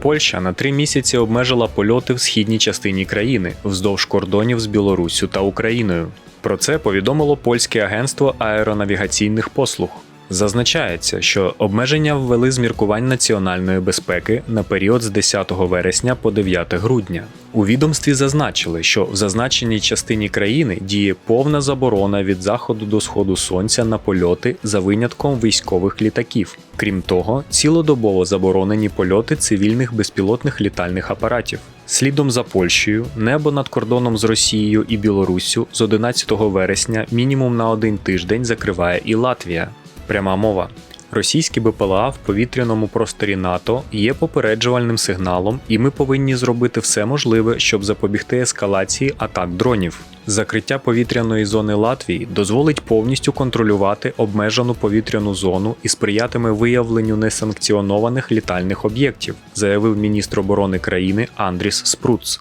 Польща на три місяці обмежила польоти в східній частині країни вздовж кордонів з Білоруссю та Україною. Про це повідомило польське агентство аеронавігаційних послуг. Зазначається, що обмеження ввели з міркувань національної безпеки на період з 10 вересня по 9 грудня. У відомстві зазначили, що в зазначеній частині країни діє повна заборона від заходу до сходу сонця на польоти за винятком військових літаків. Крім того, цілодобово заборонені польоти цивільних безпілотних літальних апаратів. Слідом за Польщею, небо над кордоном з Росією і Білоруссю з 11 вересня мінімум на один тиждень закриває і Латвія. Пряма мова. Російські БПЛА в повітряному просторі НАТО є попереджувальним сигналом, і ми повинні зробити все можливе, щоб запобігти ескалації атак дронів. Закриття повітряної зони Латвії дозволить повністю контролювати обмежену повітряну зону і сприятиме виявленню несанкціонованих літальних об'єктів, заявив міністр оборони країни Андріс Спруц.